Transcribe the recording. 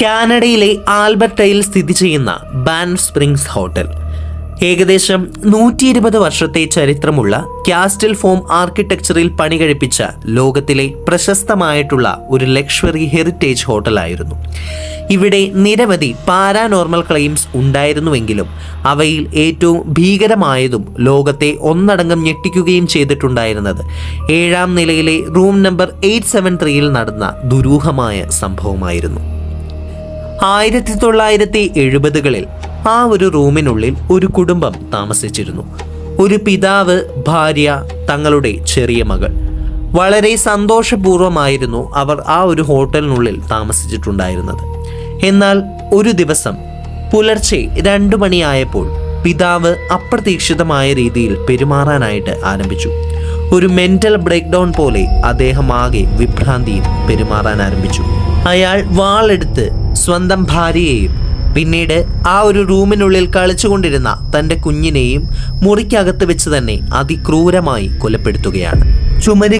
കാനഡയിലെ ആൽബർട്ടയിൽ സ്ഥിതി ചെയ്യുന്ന ബാൻ സ്പ്രിങ്സ് ഹോട്ടൽ. ഏകദേശം നൂറ്റി ഇരുപത് വർഷത്തെ ചരിത്രമുള്ള കാസ്റ്റൽ ഫോം ആർക്കിടെക്ചറിൽ പണി കഴിപ്പിച്ച ലോകത്തിലെ പ്രശസ്തമായിട്ടുള്ള ഒരു ലക്ഷറി ഹെറിറ്റേജ് ഹോട്ടലായിരുന്നു. ഇവിടെ നിരവധി പാരാനോർമൽ ക്ലെയിംസ് ഉണ്ടായിരുന്നുവെങ്കിലും അവയിൽ ഏറ്റവും ഭീകരമായതും ലോകത്തെ ഒന്നടങ്കം ഞെട്ടിക്കുകയും ചെയ്തിട്ടുണ്ടായിരുന്നത് ഏഴാം നിലയിലെ റൂം നമ്പർ എയ്റ്റ് സെവൻ ത്രീയിൽ നടന്ന ദുരൂഹമായ സംഭവമായിരുന്നു. ആയിരത്തി തൊള്ളായിരത്തി എഴുപതുകളിൽ ആ ഒരു റൂമിനുള്ളിൽ ഒരു കുടുംബം താമസിച്ചിരുന്നു. ഒരു പിതാവ് ഭാര്യ തങ്ങളുടെ ചെറിയ മകൾ. വളരെ സന്തോഷപൂർവമായിരുന്നു അവർ ആ ഒരു ഹോട്ടലിനുള്ളിൽ താമസിച്ചിട്ടുണ്ടായിരുന്നത്. എന്നാൽ ഒരു ദിവസം പുലർച്ചെ രണ്ടു മണിയായപ്പോൾ പിതാവ് അപ്രതീക്ഷിതമായ രീതിയിൽ പെരുമാറാനായിട്ട് ആരംഭിച്ചു. ഒരു മെന്റൽ ബ്രേക്ക് ഡൗൺ പോലെ അദ്ദേഹം ആകെ വിഭ്രാന്തിയും പെരുമാറാൻ ആരംഭിച്ചു. അയാൾ വാളെടുത്ത് സ്വന്തം ഭാര്യയെയും പിന്നീട് ആ ഒരു റൂമിനുള്ളിൽ കളിച്ചുകൊണ്ടിരുന്ന തന്റെ കുഞ്ഞിനെയും മുറിക്കകത്ത് വെച്ച് തന്നെ അതിക്രൂരമായി കൊലപ്പെടുത്തുകയാണ്. ചുമര്